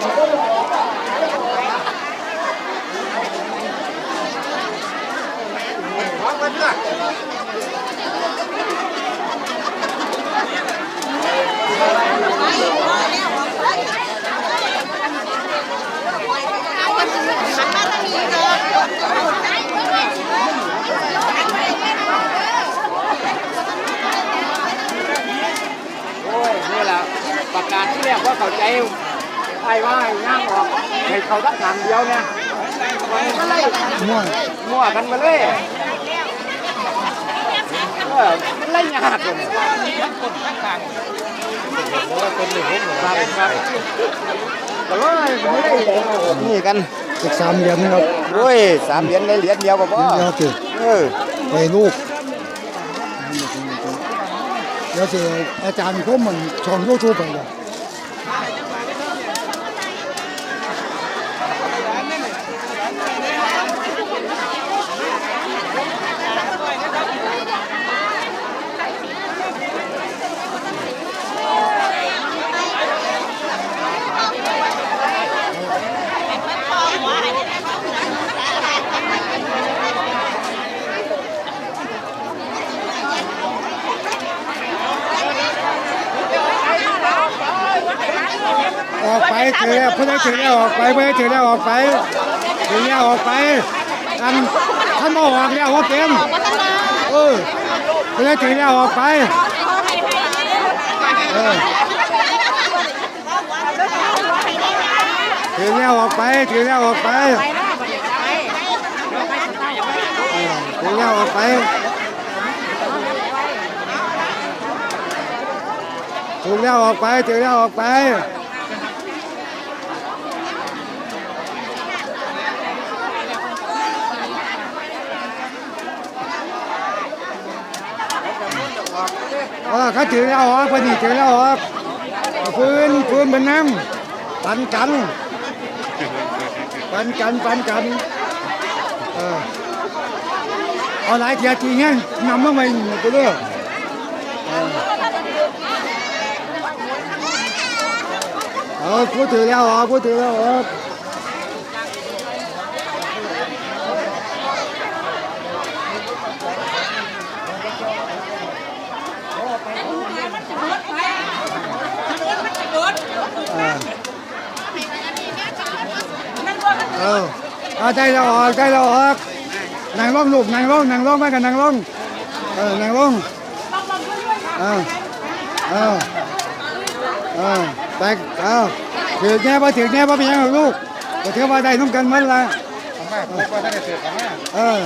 โอ้ยนี่แหละประกาศที่แรกว่าเข้าใจ ไอ้ว่าให้ย่างออกให้เขาทักทางเดียวเนี่ยมันไล่มั่วมั่วกันมาเลยเออมันไล่ยากเลยเนี่ยครับครับแต่ว่าไม่ได้นี่กันอีกสามเหรียญนะครับโอ้ยสามเหรียญในเหรียญเดียวก็พอเดี๋ยวสิเออไปลูกเดี๋ยวสิอาจารย์เขามันช่องยูทูบไปเลย ออกไปถือแล้วผู้ใดถือแล้วออกไปผู้ใดถือแล้วออกไปถือแล้วออกไปอันท่านบอกออกแล้วว่าเป็นเออผู้ใดถือแล้วออกไปเออถือแล้วออกไปถือแล้วออกไปเถือแล้วออกไปถือแล้วออกไปถือแล้วออกไป เออเขาถือแล้วออกพอดีถือแล้วออกเอาปืนปืนเป็นน้ำปันกันปันกันปันกันเออเอาหลายเทียทีเงี้ยนำมาไม่กูเด้อเออเออกูถือแล้วออกกูถือแล้วออก เออเอาใจเราออกใจเราออกนั่งลงลูกนั่งลงนั่งลงไม่กันนั่งลงเออนั่งลงเออเออเออไปเออถือแง่บ่ถือแง่บ่เป็นหยังหรอกลูกก็ถือว่าได้น้ำกันมันละเออ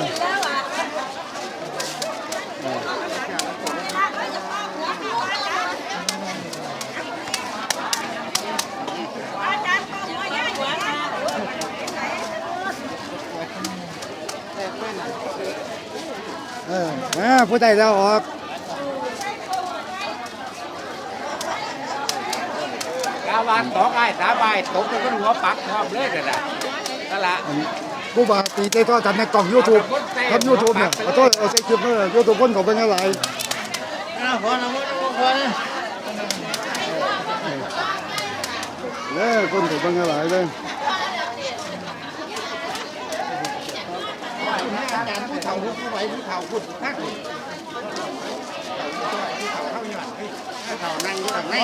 เออเออผู้ใดเราออกกาวานสองไอ้สามใบตกไปบนหัวปักพร้อมเลยเด้อนั่นแหละผู้บาตีเต้ก็ทำในกล่องยูทูบทำยูทูบเนี่ยขอโทษเอาใส่คลิปเลยยูทูบคนเขาเป็นอะไรเออคนเขาเป็นอะไรเลย ผู้เฒ่าผู้ไว้ผู้เฒ่าผู้ทักผู้เฒ่านั่งอยู่ข้างใน